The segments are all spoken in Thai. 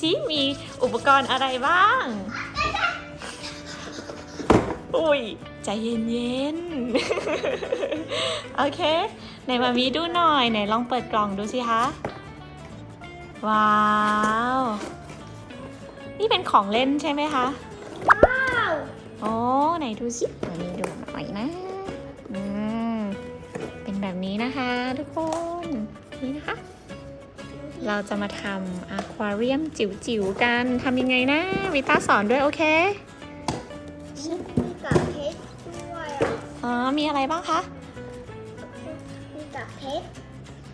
ซิมีอุปกรณ์อะไรบ้าง อุ้ยใจเย็นๆ โอเคไหนมามีดูหน่อยไหนลองเปิดกล่องดูสิคะ ว้าว นี่เป็นของเล่นใช่ไหมคะ ว้าวโอ้ไหนดูสิมามีดูหน่อยนะอืมเป็นแบบนี้นะคะทุกคน นี่นะคะ เราจะมาทำอควาเรียมจิ๋วๆกันทำยังไงนะวิต้าสอนด้วยโอเคมีกับเพชรด้วยอะอ๋อมีอะไรบ้างคะ มีกับเพชร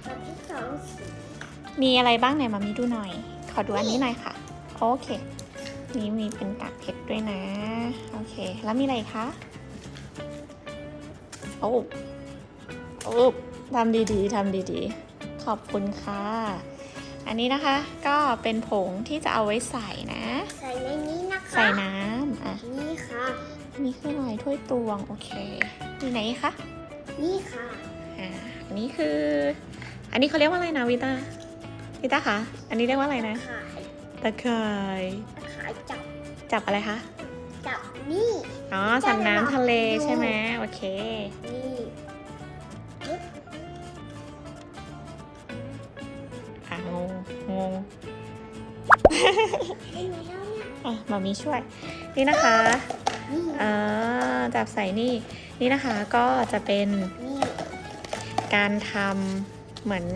กับเพชรสองสีมีอะไรบ้างไหนมามีดูหน่อย ขอดูอันนี้หน่อยค่ะ โอเค นี่มีเป็นกากเพชรด้วยนะ โอเค แล้วมีอะไรอีกคะโอ้โอ้ทำดีๆทำดีๆ ขอบคุณค่ะ อันนี้นะคะก็เป็นผงที่จะเอาไว้ใส่นะ ใส่ในนี้นะคะ ใส่น้ำอะนี่ค่ะมีเครื่องหมายถ้วยตวง โอเคมีไหนคะนี่ค่ะอ่าอันนี้คือ อันนี้เขาเรียกว่าอะไรนะวิต้าวิต้าคะอันนี้เรียกว่าอะไรนะขายตะไคร้ขายจับจับอะไรคะจับนี่อ๋อสัตว์น้ำทะเลใช่ไหมโอเคนี่ อะมามีช่วย นี่นะคะนี่เอ่อจับใส่นี่ นี่นะคะก็จะเป็นนี่การทำเหมือน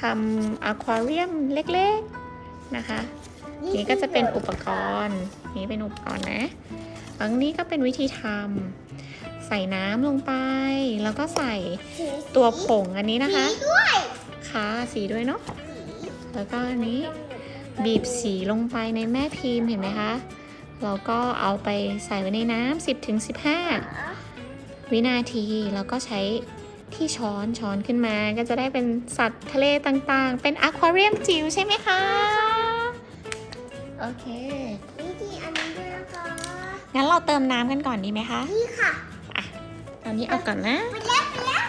ทำอควาเรียมเล็กๆนะคะ นี่ก็จะเป็นอุปกรณ์ นี่เป็นอุปกรณ์นะอันนี้ก็เป็นวิธีทำใส่น้ำลงไป แล้วก็ใส่สีตัวผงอันนี้นะคะสีด้วยค่ะสีด้วยเนาะสีแล้วก็อันนี้ บีบสีลงไปในแม่พิมพ์เห็นไหมคะ เราก็เอาไปใส่ไว้ในน้ำ10ถึง15 วินาทีแล้วก็ใช้ที่ช้อนช้อนขึ้นมาก็จะได้เป็นสัตว์ทะเลต่างๆ เป็นอควาเรียมจิ๋วใช่ไหมคะ โอเควิธีอันนี้ด้วยนะคะงั้นเราเติมน้ำกันก่อนดีไหมคะ นี่ค่ะเอานี้เอาก่อนนะ ไปแล้วไปแล้ว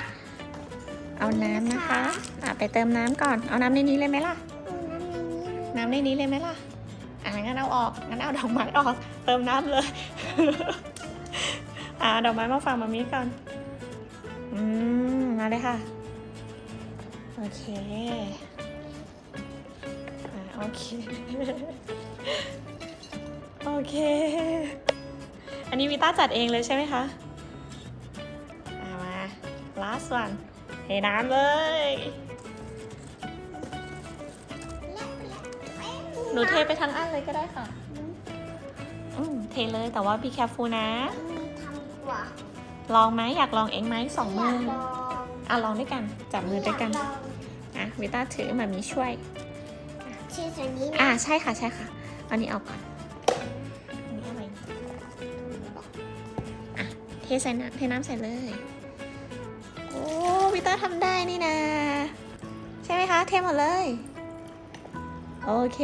เอาน้ำนะคะ อะไปเติมน้ำก่อน เอาน้ำในนี้เลยไหมล่ะอืมน้ำใน นี้เลยน้ำในนี้เลยไหมล่ะ อะงั้นเอาออก งั้นเอาดอกไม้ออก เติมน้ำเลย อะดอกไม้มาฝากมามีก่อน อืม มาเลยค่ะ โอเค อะโอเค โอเค อันนี้วิต้าจัดเองเลยใช่ไหมคะอะมา last one เทน้ำเลย นูเทไปทั้งอันเลยก็ได้ค่ะ อืมเทเลยแต่ว่า be careful นะมีทำดีกว่าลองไหมอยากลองเองไหมสองมือยากลองอะลองด้วยกัน จับมือด้วยกันยาลองอะวิต้าถือมามีช่วยเชื่อสันนี้อะนะใช่ค่ะใช่ค่ะ อันนี้เอาก่อนอันนี้อะไรอะเทใส่น้ำเทน้ำใส่เลย โอ้วิต้าทำได้นี่นะ ใช่ไหมคะ เทหมดเลย โอเค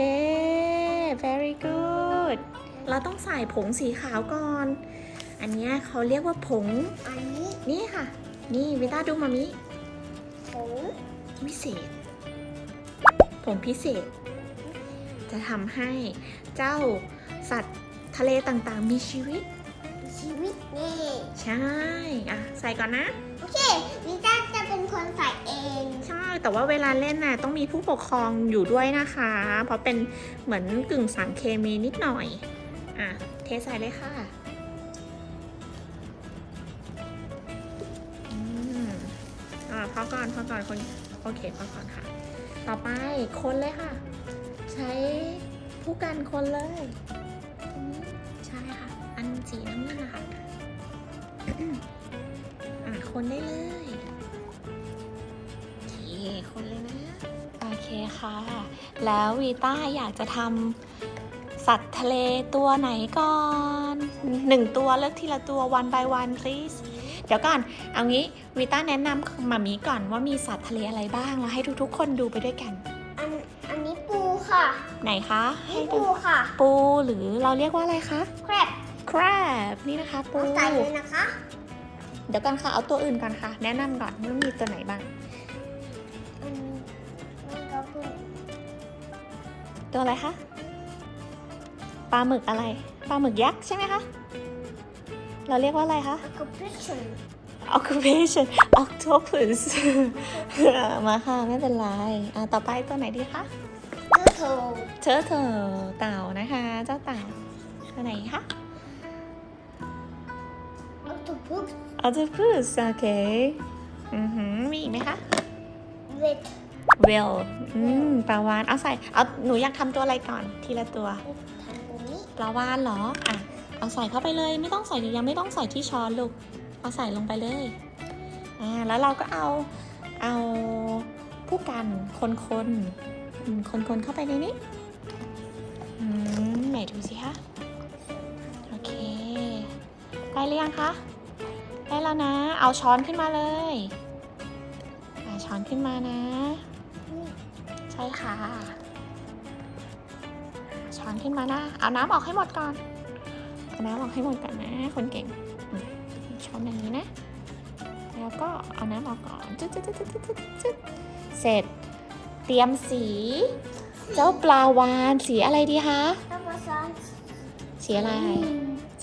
very good เราต้องใส่ผงสีขาวก่อน อันเนี้ยเขาเรียกว่าผง อันนี้นี่ค่ะ นี่วิต้าดูมามิ ผงพิเศษ ผงพิเศษ จะทำให้เจ้าสัตว์ทะเลต่างๆ มีชีวิต ชีวิตนี่ ใช่ อะ ใส่ก่อนนะ โอเควิต้าจะเป็นคนใส่เอง ใช่ แต่ว่าเวลาเล่นน่ะต้องมีผู้ปกครองอยู่ด้วยนะคะ เพราะเป็นเหมือนกึ่งสารเคมีนิดหน่อย อะ เทใส่เลยค่ะอืมอ่าพอก่อนพอก่อนคนโอเคพอก่อนค่ะ ต่อไปคนเลยค่ะ ใช้ผู้กันคนเลยใช่ค่ะ อันสีน้ำเงินนะคะอะคนได้เลย คนเลยนะ โอเคค่ะ แล้ววีต้าอยากจะทำสัตว์ทะเลตัวไหนก่อนหนึ่งตัวเลือกทีละตัว one by one please เดี๋ยวก่อน เอางี้วีต้าแนะนำมามีก่อนว่ามีสัตว์ทะเลอะไรบ้าง แล้วให้ทุกๆ คนดูไปด้วยกัน อันอันนี้ปูค่ะไหนคะให้นี่ดูปูค่ะปูหรือเราเรียกว่าอะไรคะ แครบ crab นี่นะคะปู เอาใส่เลยนะคะ เดี๋ยวก่อนค่ะ เอาตัวอื่นก่อนค่ะ แนะนำก่อนว่ามีตัวไหนบ้าง ตัวอะไรคะ ปลาหมึกอะไร ปลาหมึกยักษ์ใช่ไหมคะ เราเรียกว่าอะไรคะ occupation occupation octopus มาค่ะ ไม่เป็นไร อะ ต่อไปตัวไหนดีคะ turtle turtle เต่านะคะ เจ้าเต่าตัวไหนคะ octopus octopus โอเค อือหือ มีอีกไหมคะ red whale อืมปลาวานเอาใส่ เอาหนูอยากทำตัวอะไรก่อน ทีละตัว ทำตรงนี้ปลาวานเหรอ อะ เอาใส่เข้าไปเลย ไม่ต้องใส่ยังไม่ต้องใส่ที่ช้อนลูก เอาใส่ลงไปเลย อ่า แล้วเราก็เอา เอาผู้กันคนคนๆอืมคนคนๆเข้าไปในนี้อืมไหนดูสิคะ โอเค ได้หรือยังคะ ได้แล้วนะ เอาช้อนขึ้นมาเลยอ่าช้อนขึ้นมานะ ใช่ค่ะ ช้อนขึ้นมานะ เอาน้ำออกให้หมดก่อน เอาน้ำออกให้หมดก่อนนะ คนเก่งอืมช้อนอย่างนี้นะ แล้วก็เอาน้ำออกก่อนจึ๊ดจึ๊ดจึ๊ดจึ๊ดจึ๊ดจึ๊ดเสร็จ เตรียมสี เจ้าปลาวานสีอะไรดีคะแล้วก็ซ้อนสีอะไร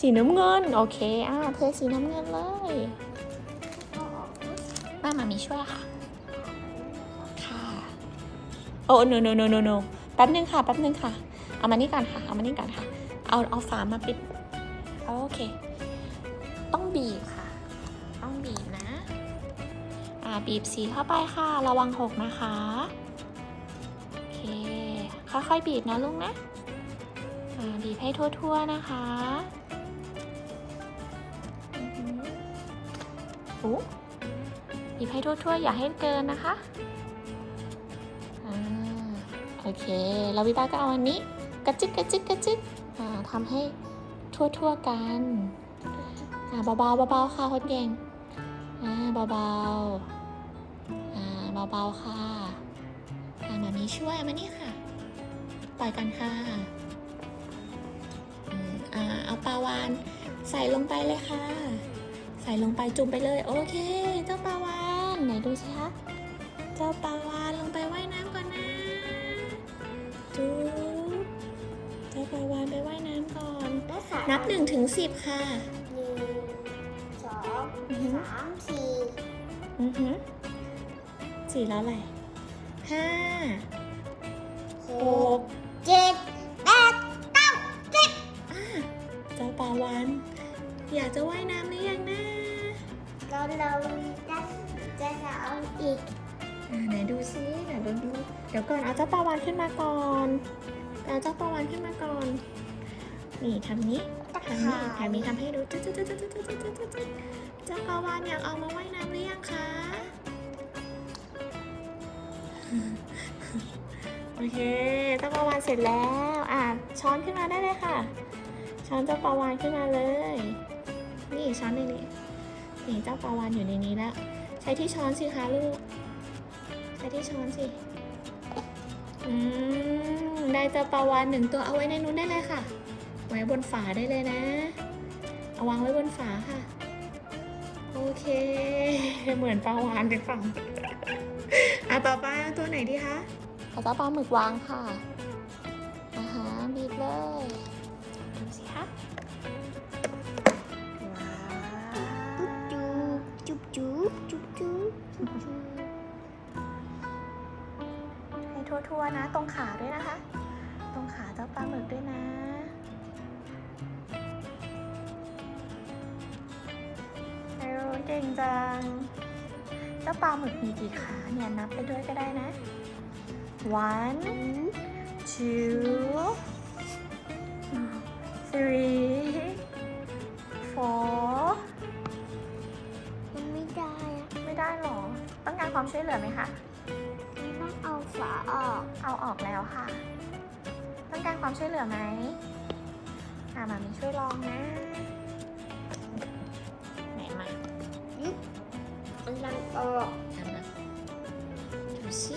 สีน้ำเงิน โอเคอ่าเทสีน้ำเงินเลยก็ออกมามามีช่วยค่ะค่ะ อ้ no no no no no แป๊บนึงค่ะ แป๊บนึงค่ะ เอามานี่ก่อนค่ะ เอามานี่ก่อนค่ะ เอา เอาฝามาปิด โอเค ต้องบีบค่ะ ต้องบีบนะ อ่า บีบสีเข้าไปค่ะ ระวังหกนะคะ โอเค ค่อยๆบีบนะลุงนะ อ่า บีบให้ทั่วๆนะคะอือหือโอ้หยิบให้ทั่วๆ อย่าให้เกินนะคะ โอเคแล้ววิต้าก็เอาอันนี้กระจิกกระจิกกระจิกอ่าทำให้ทั่วๆกันอ่าเบาๆเบาๆค่ะคนเก่งอ่าเบาๆอ่าเบาๆค่ะมามีช่วยมานี่ค่ะ ปล่อยกันค่ะเอาปลาวานใส่ลงไปเลยค่ะ ใส่ลงไปจุ่มไปเลย โอเค เจ้าปลาวานไหนดูสิคะ เจ้าปลาวาน นับหนึ่งถึงสิบค่ะ หนึ่งสองอือหือ สามสี่อือหือสี่แล้วอะไรห้าหหกกเจ็ดแปดเก้าสิบอ่าเจ้าปลาวานอยากจะว่ายน้ำหรือยังนะเราเราจะจะจะเอาอีกอ่าไหนดูซิไหนดูดูเดี๋ยวก่อนเอาเจ้าปลาวานขึ้นมาก่อนเอาเจ้าปลาวานขึ้นมาก่อน นี่ทำนี้ตะทำขานี่บทำนี้ทำให้ดูจุ๊ดจุ๊ดจุ๊ดจุ๊ดจุ๊ดจุ๊ดจุ๊ดจุ๊ดเจ้าปลาวานอยากเอามาว่ายน้ำหรือยังคะโอเคเจ้าปลาวานเสร็จแล้วอะช้อนขึ้นมาได้เลยค่ะ ช้อนเจ้าปลาวานขึ้นมาเลย นี่ช้อนในนี้นี่เจ้าปลาวานอยู่ในนี้แล้ว ใช้ที่ช้อนสิคะลูก ใช้ที่ช้อนสิอืมได้เจ้าปลาวานหนึ่งตัวเอาไว้ในนู้นได้เลยค่ะ ไว้บนฝาได้เลยนะเอาวางไว้บนฝาค่ะ โอเค เหมือนปลาวานไปฝั่งอะต่อไปเอาตัวไหนดีคะเอาเจ้าปลาหมึกวางค่ะอาหารบีบเลยดูสิคะว้าวจุ๊บจุ๊บจุ๊บจุ๊บจุ๊บจุ๊บให้ทั่วๆนะ ตรงขาด้วยนะคะ ตรงขาเจ้าปลาหมึกด้วยนะ เออเก่งจัง เจ้าปลาหมึกมีกี่ขาเนี่ยนับไปด้วยก็ได้นะ one two three four มันไม่ได้อะไม่ได้หรอ ต้องการความช่วยเหลือไหมคะมันต้องเอาฝาออก เอาออกแล้วค่ะ ต้องการความช่วยเหลือไหมอ่ามามีช่วยลองนะ ออกทำนะดูสิ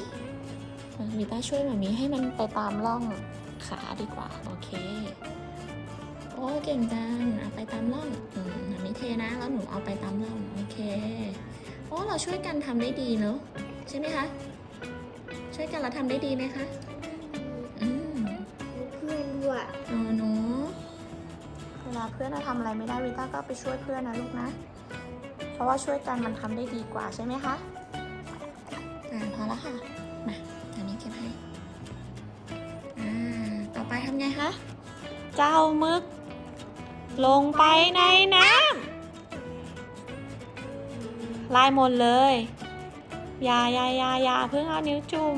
อะมีต้าช่วยมามีให้มันไปตามร่องขาดีกว่า โอเค โอ้เก่งจังเอาไปตามร่องอืมมามีเทนะ แล้วหนูเอาไปตามร่อง โอเค โอ้เราช่วยกันทำได้ดีเนอะใช่ไหมคะ ช่วยกันเราทำได้ดีไหมคะอืมด้วยเออหนูเวลาเพื่อนเราทำอะไรไม่ได้วิต้าก็ไปช่วยเพื่อนนะลูกนะเพ ราะว่าช่วยกันมันทำได้ดีกว่าใช่ไหมคะอ่าพอแล้วค่ะ มาอันนี้เก็บให้อ่าต่อไปทำไงคะเจ้ามึก ลงไปในน้ำลายหมดเลยอย่าอย่าอย่าอย่าเพิ่งเอานิ้วจุ่ม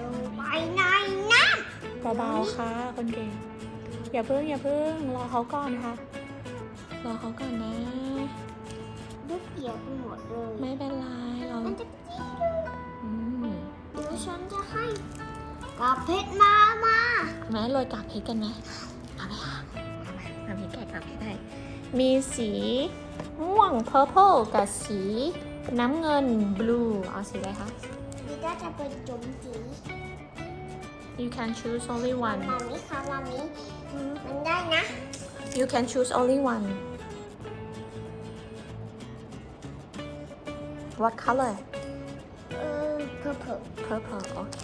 ลงไปในน้เบาๆค่ะคนเก่งอย่าเพิ่งอย่าเพิ่งรอเขาก่อนค่ะรอเขาก่อนนะำลู กเปียกไปหมดเลยไม่เป็นไรเรามันจะจี้เลยอืมเดี๋ยวฉันจะให้กับเพชรมามาแม้โรยกากเพชรกันไหมเอาไหมคะเอาไหมเอามีแกะกากเพชรได้มีสีม่วง purple กับสีน้ำเงิน blue เอาสีอะไรคะดิด้าจะเป็นจุ๋มจี you can choose only one มามิค่ะมามิมันได้นะ you can choose only one what color เออเพอร์เพอ purple โอเค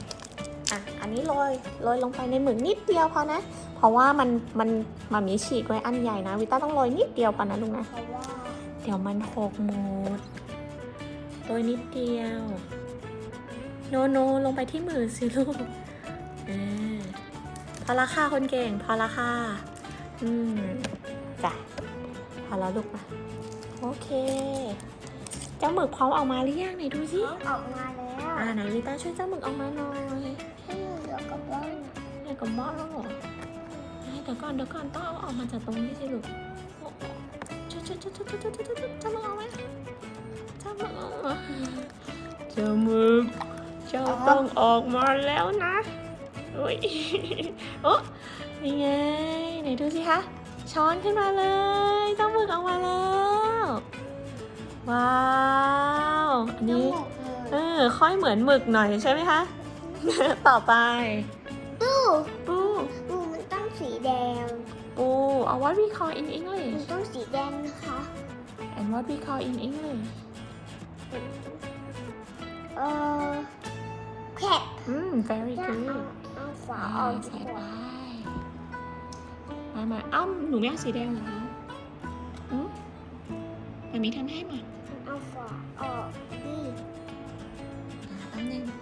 อะ อันนี้โรยโรยลงไปในหมึกนิดเดียวพอนะ เพราะว่ามันมันมามีฉีกไว้อันใหญ่นะ วิต้าต้องโรยนิดเดียวพอนะลุงนะ เพราะว่าเดี๋ยวมันหกหมดโรยนิดเดียว โนโนลงไปที่มือสิลูกอ่าพอละค่ะคนเก่ง พอละค่ะ อืมจ้ะพอแล้วลูกนะโอเคเจ้าหมึกพร้อมออกมาหรือยังไหนดูสิออกมาแล้วอ่าไหนลิต้าช่วยเจ้าหมึกออกมาหน่อยให้เหลืกับบ้านเหลือกับบ้านแล้วเหรอเดี๋ยวก่อนเดี๋ยวก่อนต้องเอาออกมาจากตรงนี้สิลูกช่วยช่วยช่วยช่วยช่วยช่วยช่วยเจ้าหมึกเอาไหมเจ้าหมึกเอาไหมเจ้าหมึกเจ้าต้องออกมาแล้วนะอุ้ยโอ้ยังไงไหนดูสิคะช้อนขึ้นมาเลยเจ้าหมึกออกมาแล้ว ว้าว อันทั้งนี้หมดเลเอยอค่อยเหมือนหมึกหน่อยใช่ไหมคะ ต่อไปตู้ปูตู้มันต้องสีแดง ปูเอา what we call in มัน English ต้องสีแดงนะคะ and what we call in English เออแคบอืม very จะ good เอาเอาฝาอ่าออกใส่ดีไปกว่ามามาอ้ำหนูไม่เอาสีแดงเหรอคะอืมมันมีทำให้มา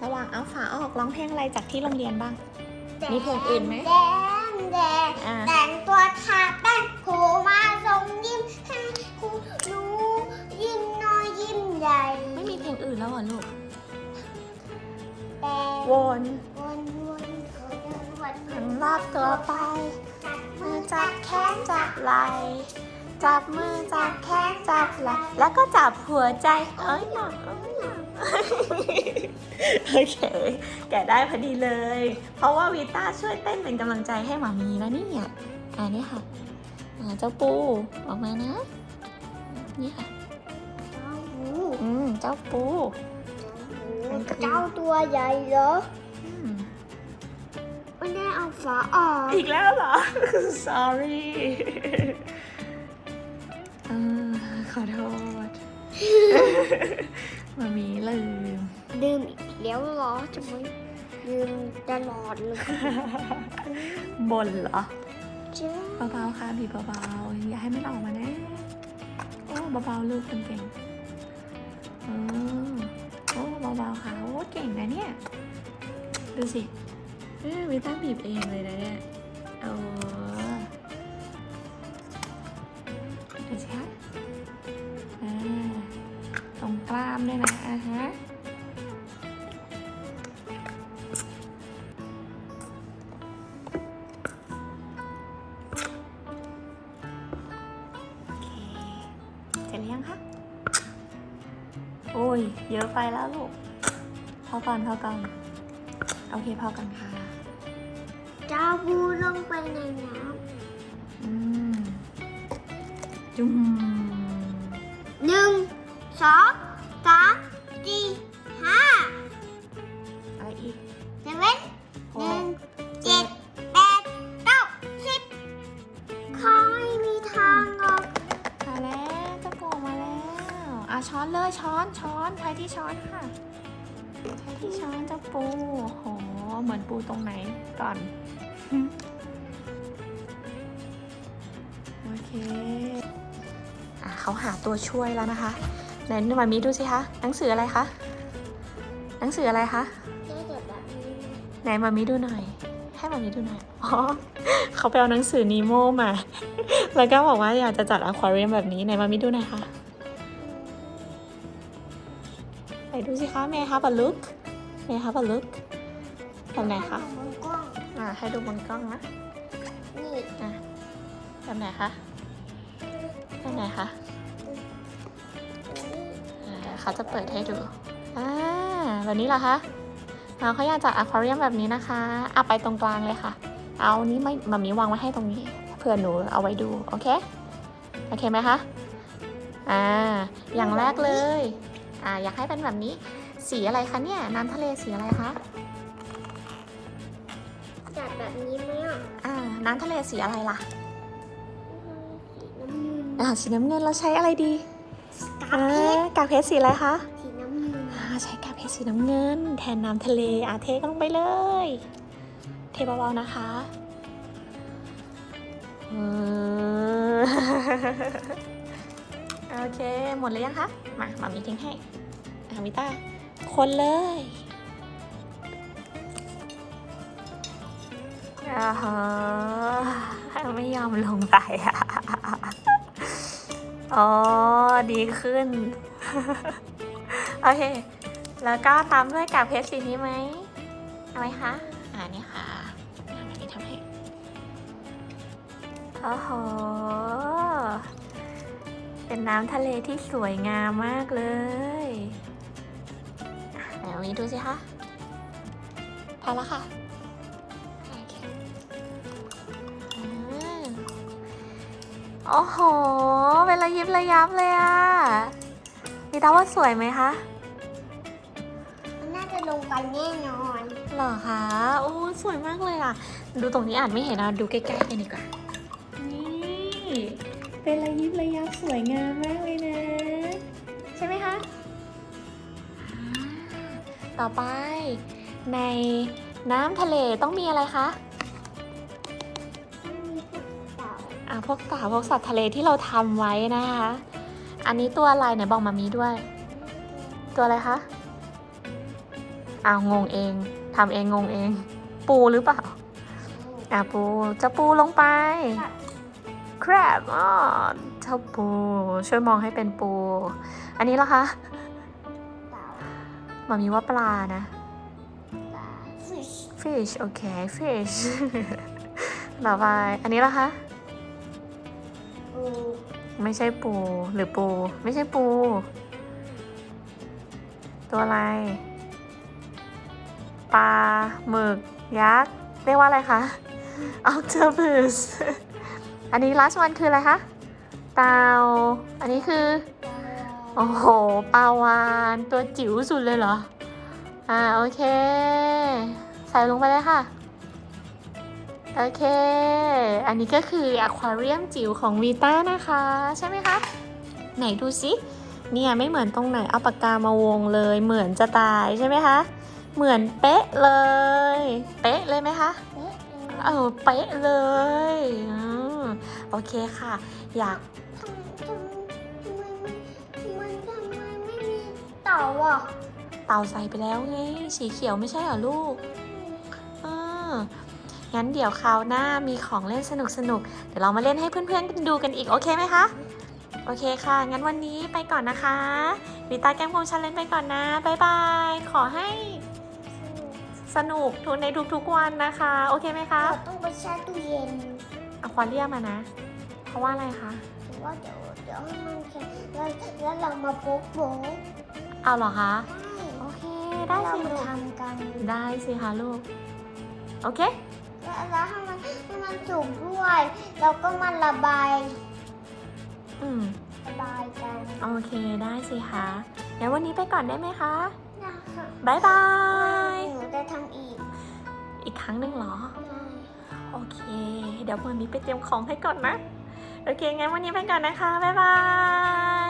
ระหว่างเอาฝาออกร้องเพลงอะไรจากที่โรงเรียนบ้าง มีเพลงอื่นไหมแดงแดงอ่า แต่งตัวทาแป้งโผล่มาส่งยิ้มให้คุณรู้ยิ้มน้อยยิ้มใหญ่ไม่มีเพลงอื่นแล้วเหรอลูก แต่วนวนวนเขาเดินวนหันรอบตัวไป จับมืมืออจัจับบแขนจับไหล่จับมือจับแขนจับไหล่แล้วก็จับหัวใจ เอ้ยหนักเอ้ยหนัก โอเค แกะได้พอดีเลย เพราะว่าวีต้าช่วยเต้นเป็นกำลังใจให้หมามีนะเนี่ยอันนี้ค่ะอ่าเจ้าปูออกมานะ นี่ค่ะ เจ้าหูอืมเจ้าปู เจ้าตัวใหญ่เหรออืมไม่ได้เอาฝาออก อีกแล้วเหรอ sorry อ่าขอโทษมามีลืม ดื่มอีก แล้วเหรอจะไม่ดื่มตลอดเลยบนเหรอจ้าเบาๆค่ะบีบเบาๆอย่าให้มันออกมานะโอ้เบาๆลูกคนเก่งเออโอ้เบาๆค่ะโอ้เก่งนะเนี่ยดูสิเออวิต้าบีบเองเลยนะเนี่ยเออดูสิคะอ่าตรงกล้ามด้วยนะอ่าฮะ เสร็จหรือยังคะ โอ้ย เยอะไปแล้วลูก พอก่อนพอก่อน โอเคพอกันค่ะ เจ้าบูลงไปในน้อืม จุ่มำหนึ่งสอง ปูโหเหมือนปูตรงไหนก่อน โอเคอะเขาหาตัวช่วยแล้วนะคะไหนมามีดูสิคะ หนังสืออะไรคะ หนังสืออะไรคะได้แต่แบบนี้นะไหนมามีดูหน่อย ให้มามีดูหน่อย อ๋อ เขาไปเอาหนังสือนีโมมา แล้วก็บอกว่าอยากจะจัดอควาเรียมแบบนี้ ไหนมามีดูหน่อยค่ะไหนดูสิคะ May I have a look May I have a look แบบไหนคะบนกล้องอ่า ให้ดูบนกล้องนะ นี่แบบไหนคะแบบไหนคะอ่าเขาจะเปิดให้ดู อ่า แบบนี้เหรอคะเอาเขาอยากจัดอควาเรียมแบบนี้นะคะเอาไปตรงกลางเลยค่ะ เอานี้ไม่มามีวางไว้ให้ตรงนี้ เพื่อหนูเอาไว้ดู โอเค โอเคไหมคะ อ่า อย่างแรกเลย อ่า อยากให้เป็นแบบนี้ สีอะไรคะเนี่ย น้ำทะเลสีอะไรคะจัดแบบนี้ไหมอะอ่าน้ำทะเลสีอะไรล่ะสีน้ำเงินอ่าสีน้ำเงินเราใช้อะไรดีกาอ่าเพชรกากเพชรสีอะไรคะสีน้ำเงินอ่าใช้กากเพชรสีน้ำเงิน แทนน้ำทะเลอ่าเทลงไปเลย เทเบาๆนะคะเออโอเค หมดเลยยังคะ มามามีทิ้งให้อาวิต้า คนเลยอ่าฮะไม่ยอมลงไปอะ อ๋อ ดีขึ้น โอเค แล้วก็ตามด้วยกากเพชรสีนี้ไหมเอาไหมคะอ่านี่ค่ะอ่าแบบนี้ทำให้โอ้โห เป็นน้ำทะเลที่สวยงามมากเลย อะไหนเอานี้ดูสิคะพอแล้วค่ะโอเคอ่าโอ้โห เป็นระยิบระยับเลยอะมีตาว่าสวยไหมคะมันน่าจะลงไปแน่นอนเหรอคะโอ้สวยมากเลยอะ ดูตรงนี้อ่านไม่เห็นนะดูใกล้ๆกันดีกว่า นี่ เป็นระยิบระยับสวยงามมากเลยนะ ใช่ไหมคะอ่า ต่อไป ในน้ำทะเลต้องมีอะไรคะมันมีพวกเต่าอ่าพวกเต่าพวกสัตว์ทะเลที่เราทำไว้นะคะ อันนี้ตัวอะไรไหนบอกมามีด้วย ตัวอะไรคะอ้าวงงเองทำเองงงเอง ปูหรือเปล่าอะปูเจะปูลงไป crab อ๋อเจ้าปูช่วยมองให้เป็นปู อันนี้เหรอคะเต่า มามีว่าปลานะปลา fish fish โอเค fish ต่อไปอันนี้เหรอคะ ปูไม่ใช่ปูหรือปู ไม่ใช่ปู ตัวอะไร ปลาหมึก ยักษ์ เรียกว่าอะไรคะ octopus อันนี้ last one คืออะไรคะ เต่าอันนี้คือปลา โอ้โหปลาวานตัวจิ๋วสุดเลยเหรอ อ่า โอเค ใส่ลงไปเลยค่ะ โอเค อันนี้ก็คืออควาเรียมจิ๋วของวีต้านะคะ ใช่ไหมคะ ไหนดูสิเนี่ยไม่เหมือนตรงไหนเอาปากกามาวงเลย เหมือนจะตายใช่ไหมคะ เหมือนเป๊ะเลย เป๊ะเลยไหมคะเออเป๊ะเลยอืมโอเคค่ะ อยาก ต่าอะเต่าใส่ไปแล้วไง สีเขียวไม่ใช่เหรอลูกอ่างั้นเดี๋ยวคราวหน้ามีของเล่นสนุกสนุกๆเดี๋ยวเรามาเล่นให้เพื่อนๆดูกันอีก โอเคไหมคะ โอเคค่ะ งั้นวันนี้ไปก่อนนะคะวิตาแก้มคมชันเล่นไปก่อนนะบ๊ายบาย ขอให้สนุกทุกในทุกๆวันนะคะ โอเคไหมคะ เราต้องไปแช่ตู้เย็นอควาเรียมอะนะ เพราะว่าอะไรคะหรือว่าเดี๋ยวเดี๋ยวให้มันแข็งแล้วแล้วเรามาโป๊กโป๊ก เอาเหรอคะใช่โอเค ได้เราสิมาลูกทำกันได้สิคะลูก โอเค แล้วแล้วให้มันให้มันสุกด้วยเราก็มาระบายอืม ระบายกันโอเคได้สิคะงั้นวันนี้ไปก่อนได้ไหมคะนะคะบ๊ายบาย หนูจะทำอีกอีกครั้งหนึ่งเหรอได้โอเค เดี๋ยววันนี้ไปเตรียมของให้ก่อนนะ โอเค งั้นวันนี้ไปก่อนนะคะ บ๊ายบาย